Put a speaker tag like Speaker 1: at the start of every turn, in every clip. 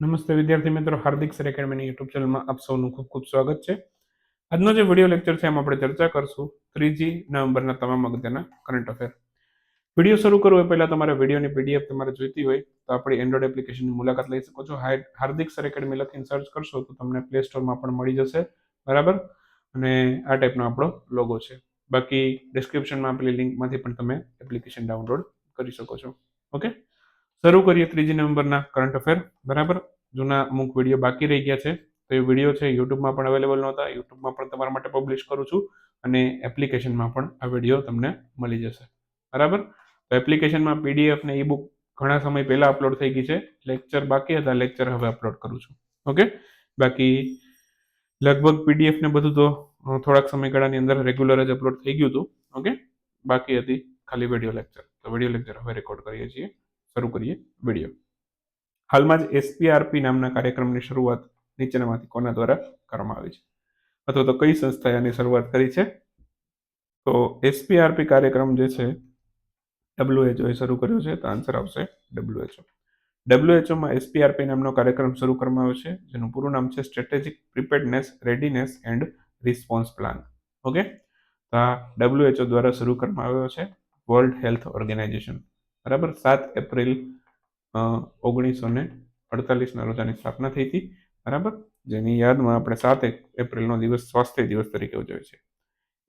Speaker 1: નમસ્તે વિદ્યાર્થી મિત્રો, હાર્દિક સર એકેડમીની યુટ્યુબ ચેનલમાં આપ સૌનું ખૂબ ખૂબ સ્વાગત છે. આજનો જે વીડિયો લેક્ચર છે, એમાં આપણે ચર્ચા કરશું ત્રીજી નવેમ્બરના તમામ અગત્યના કરંટ અફેર વીડિયો શરૂ કરવો એ પહેલાં તમારે વિડીયોની પીડીએફ તમારે જોઈતી હોય, તો આપણી એન્ડ્રોઈડ એપ્લિકેશનની મુલાકાત લઈ શકો છો. હાર્દિક સર એકેડમી લખીને સર્ચ કરશો, તો તમને પ્લે સ્ટોરમાં પણ મળી જશે. બરાબર? અને આ ટાઈપનો આપણો લોગો છે. બાકી ડિસ્ક્રિપ્શનમાં આપેલી લિંકમાંથી પણ તમે એપ્લિકેશન ડાઉનલોડ કરી શકો છો. ઓકે શરૂ કરીએ ત્રીજી નવેમ્બરના કરંટ અફેર બરાબર? જૂના અમુક વીડિયો બાકી રહી ગયા છે. તો એ વીડિયો છે યુટ્યુબમાં પણ અવેલેબલ નહોતા. યુટ્યુબમાં પણ તમારા માટે પબ્લિશ કરું છું અને એપ્લિકેશનમાં પણ આ વીડિયો તમને મળી જશે. બરાબર? તો એપ્લિકેશનમાં પીડીએફ ને બુક ઘણા સમય પહેલા અપલોડ થઈ ગઈ છે. લેક્ચર બાકી હતા. લેક્ચર હવે અપલોડ કરું છું. ઓકે બાકી લગભગ પીડીએફ ને બધું તો થોડાક સમયગાળાની અંદર રેગ્યુલર જ અપલોડ થઈ ગયું હતું. ઓકે બાકી હતી ખાલી વીડિયો લેક્ચર તો વીડિયો લેક્ચર હવે રેકોર્ડ કરીએ છીએ. શરૂ કરીએ વીડિયો. હાલમાં જ એસપીઆરપી નામના કાર્યક્રમની શરૂઆત નીચેનામાંથી કોના દ્વારા કરવામાં આવી છે? અથવા તો કઈ સંસ્થાએ આની શરૂઆત કરી છે? તો એસપીઆરપી કાર્યક્રમ જે છે ડબ્લ્યુએચઓએ શરૂ કર્યો છે, તો આન્સર આવશે ડબ્લ્યુએચઓ ડબ્લ્યુએચઓમાં એસપીઆરપી નામનો કાર્યક્રમ શરૂ કરવામાં આવ્યો છે, જેનું પૂરું નામ છે strategic preparedness readiness and response plan okay તો આ ડબ્લ્યુએચઓ દ્વારા શરૂ કરવામાં આવ્યો છે વર્લ્ડ હેલ્થ ઓર્ગેનાઇઝેશન બરાબર? સાત એપ્રિલ ઓગણીસો ને અડતાલીસના રોજ આની સ્થાપના થઈ હતી. બરાબર? જેની યાદમાં આપણે સાત એપ્રિલનો દિવસ સ્વાસ્થ્ય દિવસ તરીકે ઉજવે છે.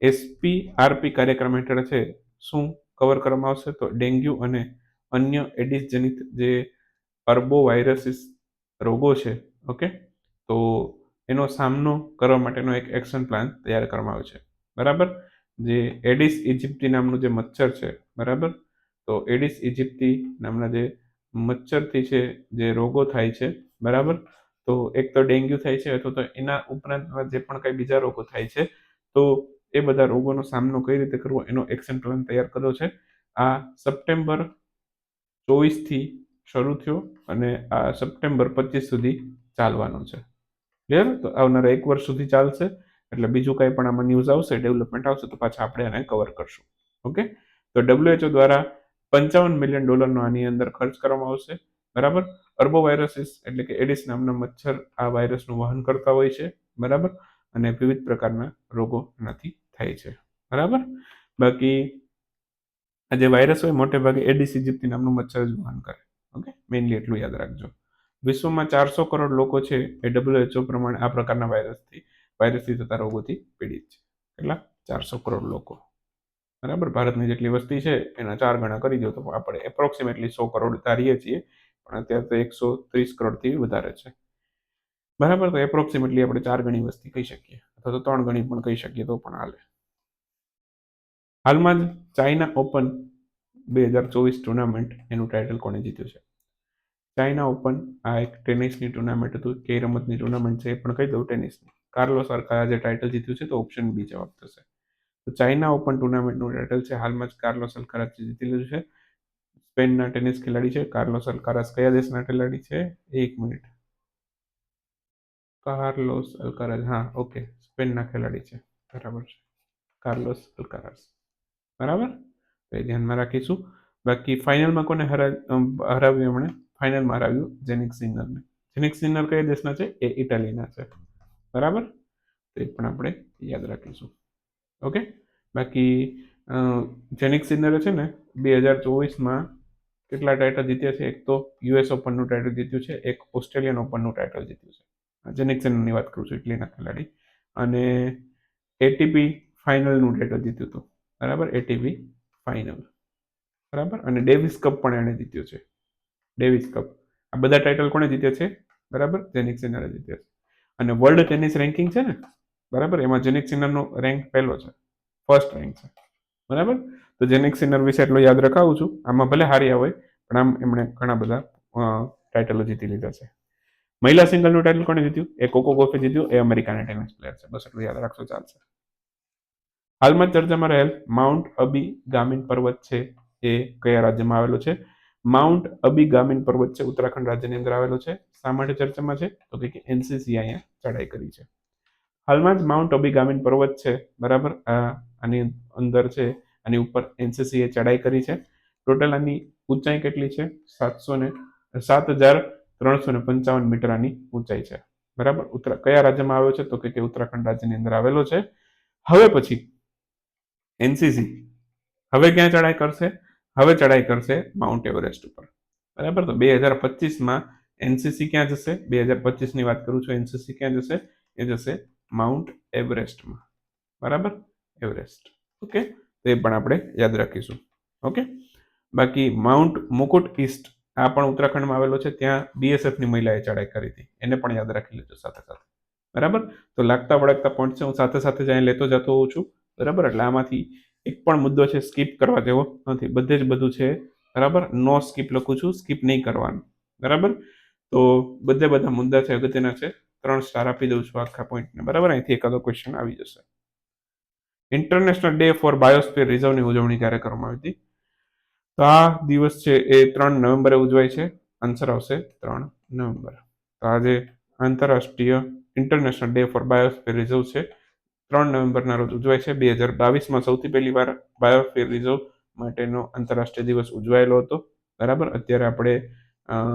Speaker 1: એસપી, આરપી કાર્યક્રમ હેઠળ છે. શું કવર કરવામાં આવશે? તો ડેન્ગ્યુ અને અન્ય એડિસ જનિત જે અર્બો વાયરસિસ રોગો છે, ઓકે? તો એનો સામનો કરવા માટેનો એક એક્શન પ્લાન તૈયાર કરવામાં આવ્યો છે. બરાબર? જે એડિસ ઇજિપ્તી નામનું જે મચ્છર છે, બરાબર? તો એડિસ ઇજિપ્તી નામના જે મચ્છરથી છે, જે રોગો થાય છે, બરાબર? તો એક તો ડેન્ગ્યુ થાય છે અથવા તો એના ઉપરાંત જે પણ કંઈ બીજા રોગો થાય છે, તો એ બધા રોગોનો સામનો કઈ રીતે કરવો એનો એક્શન પ્લાન તૈયાર કર્યો છે. આ સપ્ટેમ્બર ચોવીસથી શરૂ થયો અને આ સપ્ટેમ્બર પચીસ સુધી ચાલવાનો છે. ક્લિયર? તો આવનારા એક વર્ષ સુધી ચાલશે, એટલે બીજું કંઈ પણ આમાં ન્યૂઝ આવશે ડેવલપમેન્ટ આવશે, તો પાછા આપણે એને કવર કરશું. ઓકે? તો ડબ્લ્યુએચઓ દ્વારા પંચાવન મિલિયન ડોલરનો આની અંદર ખર્ચ કરવામાં આવશે. બરાબર? અર્બો વાયરસીસ એટલે કે એડિસ નામના મચ્છર આ વાયરસનું વહન કરતા હોય છે. બરાબર? અને વિવિધ પ્રકારના રોગો એનાથી થાય છે. બરાબર? બાકી આ જે વાયરસ હોય મોટે ભાગે એડિસ ઇજિપ્તી નામનું મચ્છર જ વહન કરે. ઓકે? મેઇનલી એટલું યાદ રાખજો. વિશ્વમાં ચારસો કરોડ લોકો છે એ ડબ્લ્યુએચઓ પ્રમાણે આ પ્રકારના વાયરસથી વાયરસથી થતા રોગોથી પીડિત છે. કેટલા? ચારસો કરોડ લોકો. બરાબર? ભારતની જેટલી વસ્તી છે, એના ચાર ગણા કરી દો તો આપણે એપ્રોક્સિમેટલી સો કરોડ ધારીએ છીએ, પણ અત્યારે તો એકસો ત્રીસ કરોડથી વધારે છે. બરાબર? તો એપ્રોક્સિમેટલી આપણે ચાર ગણી વસ્તી કહી શકીએ. અથવા તો ત્રણ ગણી પણ કહી શકીએ તો પણ હાલે. હાલમાં જ ચાઇના ઓપન બે હજાર ચોવીસ ટુર્નામેન્ટ એનું ટાઇટલ કોણે જીત્યું છે? ચાઇના ઓપન આ એક ટેનિસની ટુર્નામેન્ટ હતું કઈ રમતની ટુર્નામેન્ટ છે એ પણ કહી દઉં ટેનિસની. કાર્લોસ અલ્કારા જે ટાઇટલ જીત્યું છે તો ઓપ્શન બી જવાબ થશે. તો ચાઇના ઓપન ટુર્નામેન્ટનું ટાઇટલ છે. હાલમાં જ કાર્લોસ અલકારાસે જીતી લીધું છે. સ્પેનના ટેનિસ ખેલાડી છે. કાર્લોસ અલકારાસ કયા દેશના ખેલાડી છે? એક મિનિટ. કાર્લોસ અલકારાસ હા, ઓકે. સ્પેનના ખેલાડી છે. બરાબર છે. કાર્લોસ અલ્કારાસ બરાબર? તો એ ધ્યાનમાં રાખીશું. બાકી ફાઇનલમાં કોને હરા હરાવ્યું એમણે? ફાઇનલમાં હરાવ્યું જેનિક સિનરને જેનિક સિનર કયા દેશના છે? એ ઇટાલીના છે. બરાબર? તો પણ આપણે યાદ રાખીશું. ઓકે? બાકી જેનિક સિનરે છે ને બે હજાર ચોવીસમાં કેટલા ટાઇટલ જીત્યા છે? એક તો યુએસ ઓપનનું ટાઇટલ જીત્યું છે, એક ઓસ્ટ્રેલિયન ઓપનનું ટાઇટલ જીત્યું છે. જેનિક સિનરની વાત કરું છું, ઇટલીના ખેલાડી. અને એટીપી ફાઇનલનું ટાઇટલ જીત્યું હતું. બરાબર? એટીપી ફાઇનલ બરાબર? અને ડેવિસ કપ પણ એણે જીત્યો છે. ડેવિસ કપ આ બધા ટાઇટલ કોણે જીત્યા છે? બરાબર? જેનિક સિનરે જીત્યા છે. અને વર્લ્ડ ટેનિસ રેન્કિંગ છે ને બરાબર? એમાં જેનિક સિનરનો રેન્ક પહેલો છે. ફર્સ્ટ રેન્ક છે. બરાબર? તો જેનિક સિનર વિશે એટલું યાદ રખાવું છું. આમાં ભલે હાર્યા હોય, પણ આમ એમણે ઘણા બધા ટાઇટલો જીતી લીધા છે. મહિલા સિંગલનું ટાઇટલ કોણે જીત્યું? એ કોકો ગોફે જીત્યું. એ અમેરિકાના ટેનિસ પ્લેયર છે. બસ એટલું યાદ રાખશો, ચાલશે. હાલમાં ચર્ચામાં રહેલ માઉન્ટ અબી ગામીન પર્વત છે એ કયા રાજ્યમાં આવેલો છે? માઉન્ટ અબી ગામીન પર્વત છે ઉત્તરાખંડ રાજ્યની અંદર આવેલો છે. શા માટે ચર્ચામાં છે? તો કે એનસીસી અહીંયા ચડાઈ કરી છે. હાલમાં જ માઉન્ટ અબી ગામીન પર્વત છે, બરાબર? આ, આની અંદર છે, આની ઉપર એનસીસીએ ચડાઈ કરી છે. ટોટલ આની ઊંચાઈ કેટલી છે? સાતસો ને, સાત હજાર ત્રણસો ને પંચાવન મીટર આની ઊંચાઈ છે. બરાબર? ઉત્તરા, કયા રાજ્યમાં આવ્યો છે? તો કે ઉત્તરાખંડ રાજ્યની અંદર આવેલો છે. હવે પછી એનસીસી હવે ક્યાં ચડાઈ કરશે? હવે ચડાઈ કરશે માઉન્ટ એવરેસ્ટ ઉપર. બરાબર? તો બે હજાર પચીસમાં એનસીસી ક્યાં જશે? બે હજાર પચીસની વાત કરું છું એનસીસી ક્યાં જશે? એ જશે માઉન્ટ એવરેસ્ટમાં બરાબર? એવરેસ્ટ ઓકે તો એ પણ આપણે યાદ રાખીશું. ઓકે બાકી માઉન્ટ મુકુટ ઈસ્ટ આ પણ ઉત્તરાખંડમાં આવેલો છે, ત્યાં બીએસએફની મહિલાએ ચડાઈ કરી હતી. એને પણ યાદ રાખી લેજો સાથે સાથે. બરાબર? તો લાગતા વળગતા પોઈન્ટ છે, હું સાથે સાથે જ અહીં લેતો જતો હોઉં છું. બરાબર? એટલે આમાંથી એક પણ મુદ્દો છે સ્કીપ કરવા જેવો નથી. બધે જ બધું છે. બરાબર? નો સ્કીપ લખું છું સ્કીપ નહીં કરવાનું. બરાબર? તો બધે બધા મુદ્દા છે, અગત્યના છે. ત્રણ સ્ટાર આપી દઉં છું આખા પોઈન્ટને બરાબર? અહીંથી એકાદો ક્વેશ્ચન આવી જશે. ઇન્ટરનેશનલ ડે ફોર બાયોસ્ફિયર રિઝર્વની ઉજવણી ક્યારે કરવામાં આવી હતી? તો આ દિવસ છે એ ત્રણ નવેમ્બરે ઉજવાય છે. આન્સર આવશે ત્રણ નવેમ્બર. તો આજે આંતરરાષ્ટ્રીય international day for biosphere reserve છે. ત્રણ નવેમ્બરના રોજ ઉજવાય છે. બે હજાર બાવીસમાં સૌથી પહેલી વાર બાયોસ્ફિયર રિઝર્વ માટેનો આંતરરાષ્ટ્રીય દિવસ ઉજવાયેલો હતો. બરાબર? અત્યારે આપણે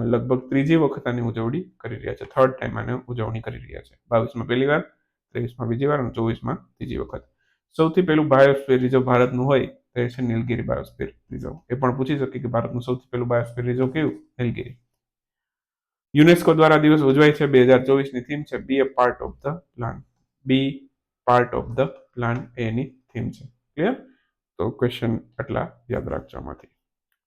Speaker 1: લગભગ ત્રીજી વખત આની ઉજવણી કરી રહ્યા છે. થર્ડ ટાઈમ આને ઉજવણી કરી રહ્યા છે. બાવીસમાં પહેલી વાર, ત્રેવીસમાં બીજી વાર અને ચોવીસમાં ત્રીજી વખત. સૌથી પહેલું બાયોસ્ફિયર રિઝર્વ ભારતનું હોય તો એ છે નીલગિરી બાયોસ્ફિયર રિઝર્વ એ પણ પૂછી શકે કે ભારતનું સૌથી પહેલું બાયોસ્ફિયર રિઝર્વ કયું નીલગિરી. યુનેસ્કો દ્વારા દિવસ ઉજવાય છે. બે હજાર ચોવીસની થીમ છે. Be a part of the plan be part of the plan any theme છે. ક્લિયર તો ક્વેશ્ચન આટલા યાદ રાખજો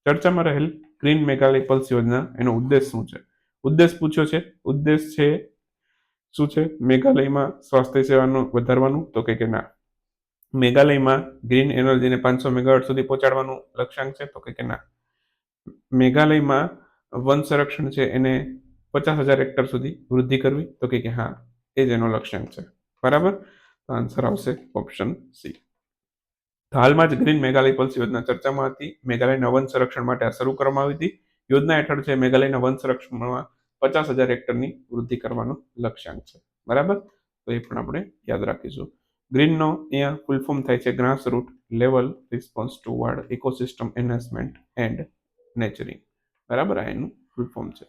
Speaker 1: ચર્ચામાં રહેલ ગ્રીન મેઘાલય પલ્સ યોજના, એનો ઉદ્દેશ શું છે? ઉદ્દેશ પૂછ્યો છે. ઉદ્દેશ છે શું છે? મેઘાલયમાં સ્વાસ્થ્ય સેવાનું વધારવાનું? તો કે ના. મેઘાલયમાં ગ્રીન એનર્જીને પાંચસો મેગાવોટ સુધી પહોંચાડવાનું લક્ષ્યાંક છે? તો કે ના. મેઘાલયમાં વન સંરક્ષણ છે એને પચાસ હજાર હેક્ટર સુધી વૃદ્ધિ કરવી? તો કે હા, એ જ એનો લક્ષ્યાંક છે. બરાબર? તો આન્સર આવશે ઓપ્શન સી. હાલમાં જ ગ્રીન મેઘાલય પલ્સ યોજના ચર્ચામાં હતી. મેઘાલયના વન સંરક્ષણ માટે આ શરૂ કરવામાં આવી હતી. યોજના હેઠળ છે મેઘાલયના વન સંરક્ષણમાં પચાસ હજાર હેક્ટરની વૃદ્ધિ કરવાનો લક્ષ્યાંક છે. બરાબર? તો એ પણ આપણે યાદ રાખીશું. ગ્રીનનો અહીંયા ફૂલ ફોર્મ થાય છે grass root level response to world ecosystem enhancement and nurturing બરાબર? આ એનું ફૂલ ફોર્મ છે.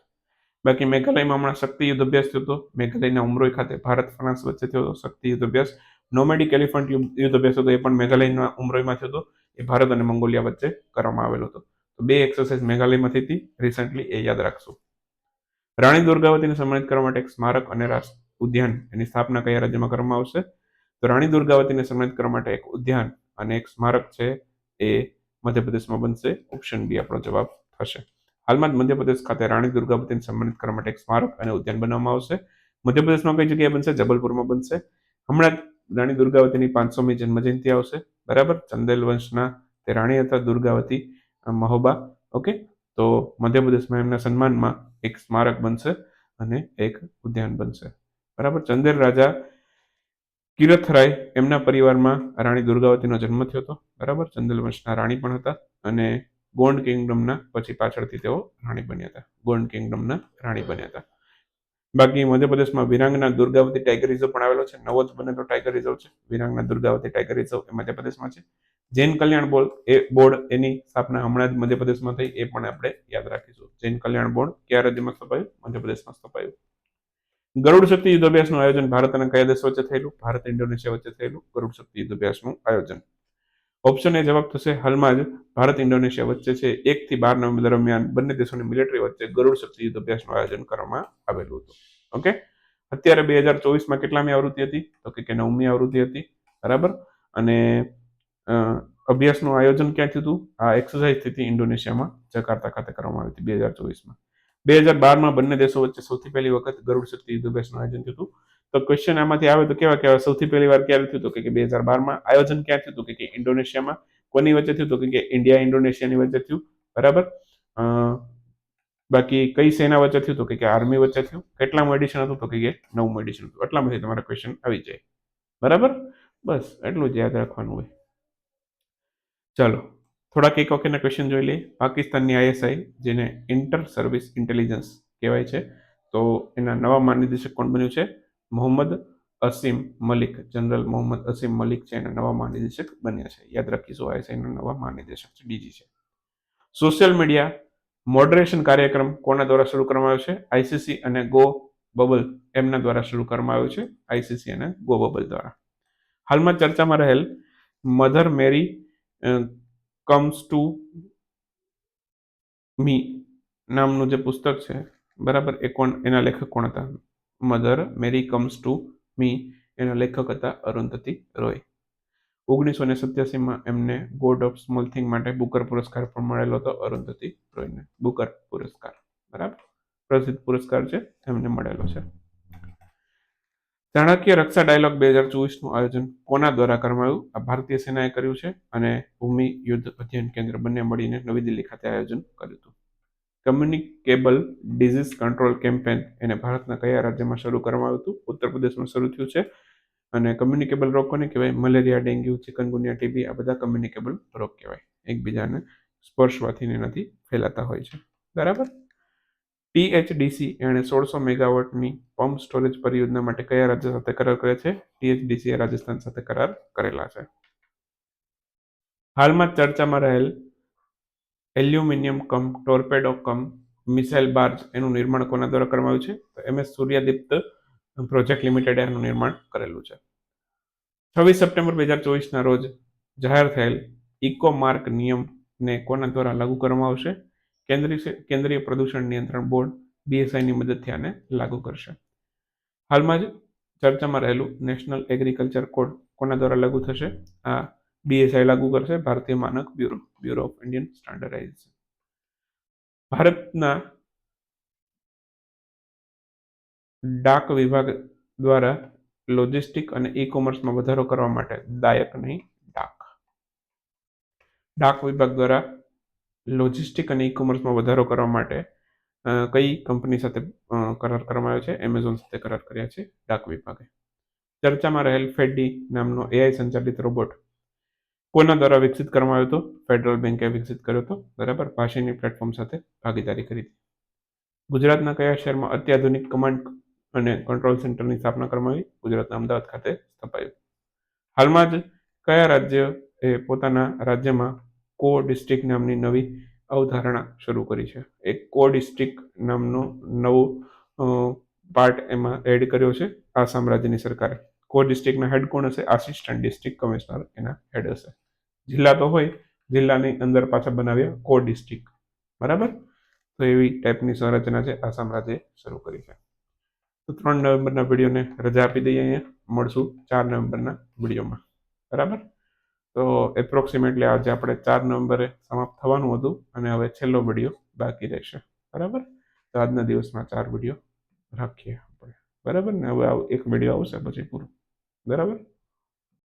Speaker 1: બાકી મેઘાલયમાં હમણાં શક્તિ યુદ્ધ અભ્યાસ થયો હતો. મેઘાલયના ઉમરોઈ ખાતે ભારત ફ્રાન્સ વચ્ચે થયો હતો શક્તિ યુદ્ધ અભ્યાસ. નોમેડિક એલિફન્ટ યુદ્ધ અભ્યાસ હતો, એ પણ મેઘાલયના ઉમરોઈમાં થયો હતો. એ ભારત અને મંગોલિયા વચ્ચે કરવામાં આવેલો હતો. તો બે એક્સરસાઇઝ મેઘાલયમાં થઈ હતી. રિસન્ટલી એ યાદ રાખશું. રાણી દુર્ગાવતીને સન્માનિત કરવા માટે એક સ્મારક અને રાષ્ટ્ર ઉદ્યાન એની સ્થાપના કયા રાજ્યમાં કરવામાં આવશે? તો રાણી દુર્ગાવતીને સન્માનિત કરવા માટે એક ઉદ્યાન અને એક સ્મારક છે. એ મધ્યપ્રદેશમાં બનશે. ઓપ્શન બી આપણો જવાબ થશે. હાલમાં જ મધ્યપ્રદેશ ખાતે રાણી દુર્ગાવતીને સન્માનિત કરવા માટે એક સ્મારક અને ઉદ્યાન બનાવવામાં આવશે. મધ્યપ્રદેશમાં કઈ જગ્યાએ બનશે? જબલપુરમાં બનશે. હમણાં રાણી દુર્ગાવતીની પાંચસોમી જન્મજયંતિ આવશે. બરાબર? ચંદેલ વંશના તે રાણી હતા દુર્ગાવતી મહોબા. ઓકે? તો મધ્યપ્રદેશમાં એમના સન્માનમાં એક સ્મારક બનશે અને એક ઉદ્યાન બનશે. બરાબર? ચંદેલ રાજા કિરથરાય એમના પરિવારમાં રાણી દુર્ગાવતીનો જન્મ થયો હતો. બરાબર? ચંદેલ વંશના રાણી પણ હતા અને ગોંડ કિંગડમના પછી પાછળથી તેઓ રાણી બન્યા હતા. ગોંડ કિંગડમના રાણી બન્યા હતા. બાકી મધ્યપ્રદેશમાં વિરાંગના દુર્ગાવતી ટાઈગર રિઝર્વ પણ આવેલો છે. નવો જ બનેલો ટાઈગર રિઝર્વ છે. વિરાંગના દુર્ગાવતી ટાઈગર રિઝર્વ એ મધ્યપ્રદેશમાં છે. જૈન કલ્યાણ બોર્ડ એ બોર્ડ એની સ્થાપના હમણાં જ મધ્યપ્રદેશમાં થઈ એ પણ આપણે યાદ રાખીશું. જૈન કલ્યાણ બોર્ડ કયા રાજ્યમાં સ્થપાયું? મધ્યપ્રદેશમાં સ્થપાયું. ગરુડ શક્તિ યુદ્ધ અભ્યાસનું આયોજન ભારત અને કયા દેશ વચ્ચે થયેલું? ભારત ઇન્ડોનેશિયા વચ્ચે થયેલું ગરુડ શક્તિ યુદ્ધ અભ્યાસનું આયોજન. ઓપ્શન એ જવાબ થશે હાલમાં જ ભારત ઇન્ડોનેશિયા વચ્ચે છે. એક થી બાર નવેમ્બર દરમિયાન બંને દેશોની મિલિટરી વચ્ચે ગરુડ શક્તિ યુદ્ધ અભ્યાસનું આયોજન કરવામાં આવેલું હતું. ઓકે અત્યારે બે હજાર ચોવીસમાં કેટલામી આવૃત્તિ હતી? તો કે નવમી આવૃત્તિ હતી. બરાબર? અને અભ્યાસનું આયોજન ક્યાં થયું હતું? આ એક્સરસાઇઝ થઈ હતી ઇન્ડોનેશિયામાં જકાર્તા ખાતે કરવામાં આવી હતી બે હજાર ચોવીસમાં. બે હજાર બારમાં બંને દેશો વચ્ચે સૌથી પહેલી વખત ગરુડ શક્તિ યુદ્ધ અભ્યાસનું આયોજન થયું હતું. તો ક્વેશ્ચન આમાંથી આવે તો કેવા કેવા સૌથી પહેલી વાર ક્યારે થયું હતું? કે બે હજાર બારમાં આયોજન ક્યાં થયું હતું? કે ઇન્ડોનેશિયામાં? કોની વચ્ચે થયું હતું? કે ઇન્ડિયા ઇન્ડોનેશિયાની વચ્ચે થયું? બરાબર? બાકી કઈ સેના વચ્ચે થયું હતું? કે આર્મી વચ્ચે થયું? કેટલામું એડિશન હતું? તો કે નવમું એડિશન હતું. એટલામાંથી તમારા ક્વેશ્ચન આવી જાય. બરાબર? બસ, એટલું જ યાદ રાખવાનું હોય. ચાલો, થોડાક એક વખતના ક્વેશ્ચન જોઈ લઈએ. પાકિસ્તાનની આઈએસઆઈ, જેને ઇન્ટર સર્વિસ ઇન્ટેલિજન્સ કહેવાય છે, તો એના નવા મહાનિદેશક કોણ બન્યું છે? મોહમ્મદ અસીમ મલિક, જનરલ મોહમ્મદ અસીમ મલિક છે એના નવા મહાનિદેશક બન્યા છે. યાદ રાખીશું આઈએસઆઈના નવા મહાનિદેશક છે, ડીજી છે. સોશિયલ મીડિયા મોડરેશન કાર્યક્રમ કોના દ્વારા શરૂ કરવામાં આવ્યો છે? આઈસીસી અને ગો બબલ એમના દ્વારા શરૂ કરવામાં આવ્યો છે આઈસીસી અને ગો બબલ દ્વારા. હાલમાં ચર્ચામાં રહેલ Mother Mary Comes to Me નામનું જે પુસ્તક છે, બરાબર, એ કોણ, એના લેખક કોણ હતા? Mother Mary comes to me એના લેખક હતા અરુંધતી રોય. ઓગણીસો ને સત્યાસીમાં એમને ગોડ ઓફ સ્મોલ થિંગ માટે બુકર પુરસ્કાર પણ મળેલો હતો અરુંધતી રોયને. બુકર પુરસ્કાર. બરાબર? પ્રસિદ્ધ પુરસ્કાર છે, એમને મળેલો છે. ચાણક્ય રક્ષા ડાયલોગ બે હજાર ચોવીસનું આયોજન કોના દ્વારા કરવામાં આવ્યું? આ ભારતીય સેનાએ કર્યું છે અને ભૂમિ યુદ્ધ અધ્યયન કેન્દ્ર બંને મળીને નવી દિલ્હી ખાતે આયોજન કર્યું હતું. કમ્યુનિકેબલ ડિઝીઝ કંટ્રોલ કેમ્પેન એને ભારતના કયા રાજ્યમાં શરૂ કરવામાં આવ્યું હતું? ઉત્તર પ્રદેશમાં શરૂ થયું છે. અને કમ્યુનિકેબલ રોગ કોને કહેવાય? મલેરિયા, ડેન્ગ્યુ, ચિકનગુનિયા, ટીબી આ બધા કમ્યુનિકેબલ રોગ કહેવાય. એકબીજાને સ્પર્શવાથી એનાથી ફેલાતા હોય છે. બરાબર? ટીએચડીસી એણે સોળસો મેગાવોટની પમ્પ સ્ટોરેજ પરિયોજના માટે કયા રાજ્ય સાથે કરાર કર્યા છે? ટીએચડીસીએ રાજસ્થાન સાથે કરાર કરેલા છે. હાલમાં ચર્ચામાં રહેલ aluminium cum, torpedo cum, missile barge એનું નિર્માણ કોના દ્વારા કરવામાં આવ્યું છે? તો એમએસ સૂર્યદીપ્ત પ્રોજેક્ટ લિમિટેડે એનું નિર્માણ કરેલું છે. છવ્વીસ સપ્ટેમ્બર બે હજાર ચોવીસના રોજ જાહેર થયેલ ઇકો માર્ક નિયમને કોના દ્વારા લાગુ કરવામાં આવશે? કેન્દ્રીય કેન્દ્રીય પ્રદૂષણ નિયંત્રણ બોર્ડ બીએસઆઈની મદદથી આને લાગુ કરશે. હાલમાં જ ચર્ચામાં રહેલું નેશનલ એગ્રીકલ્ચર કોડ કોના દ્વારા લાગુ થશે? આ બીએસઆઈ લાગુ કરશે, ભારતીય માનક bureau bureau of Indian standardisation. ભારતના ડાક વિભાગ દ્વારા લોજિસ્ટિક અને ઈ કોમર્સમાં વધારો કરવા માટે દાયક નહીં, ડાક. ડાક વિભાગ દ્વારા લોજિસ્ટિક અને ઈ કોમર્સમાં વધારો કરવા માટે કઈ કંપની સાથે કરાર કરવામાં આવ્યો છે? એમેઝોન સાથે કરાર કર્યા છે ડાક વિભાગે. ચર્ચામાં રહેલ ફેડી નામનો એઆઈ સંચાલિત રોબોટ કોના દ્વારા વિકસિત કરવામાં આવ્યો હતો? ફેડરલ બેન્કે વિકસિત કર્યો હતો, બરાબર? ભાષાની પ્લેટફોર્મ સાથે ભાગીદારી કરી હતી. ગુજરાતના કયા શહેરમાં અત્યાધુનિક કમાન્ડ અને કંટ્રોલ સેન્ટરની સ્થાપના કરવામાં આવી? ગુજરાતના અમદાવાદ ખાતે સ્થપાયું. હાલમાં જ કયા રાજ્ય એ પોતાના રાજ્યમાં કો ડિસ્ટ્રિક્ટ નામની નવી અવધારણા શરૂ કરી છે? એક કો ડિસ્ટ્રિક્ટ નામનો નવો પાર્ટ એમાં એડ કર્યો છે આસામ રાજ્યની સરકારે. કો ડિસ્ટ્રિક્ટના હેડ કોણ હશે? આસિસ્ટન્ટ ડિસ્ટ્રિક્ટ કમિશનર એના હેડ હશે. જિલ્લા તો હોય, જિલ્લાની અંદર પાછા બનાવ્યા કો ડિસ્ટ્રિક્ટ. બરાબર? તો એવી ટાઈપની સંરચના છે. આસામ રાજ્યે શરૂ કરી છે. તો ત્રણ નવેમ્બરના વિડીયોને રજા આપી દઈએ અહીંયા. મળશું ચાર નવેમ્બરના વિડીયોમાં. બરાબર? તો એપ્રોક્સિમેટલી આજે આપણે ચાર નવેમ્બરે સમાપ્ત થવાનું હતું અને હવે છેલ્લો વીડિયો બાકી રહેશે. બરાબર? તો આજના દિવસમાં ચાર વીડિયો રાખીએ આપણે. બરાબર ને? હવે એક વીડિયો આવશે, પછી પૂરું. બરાબર?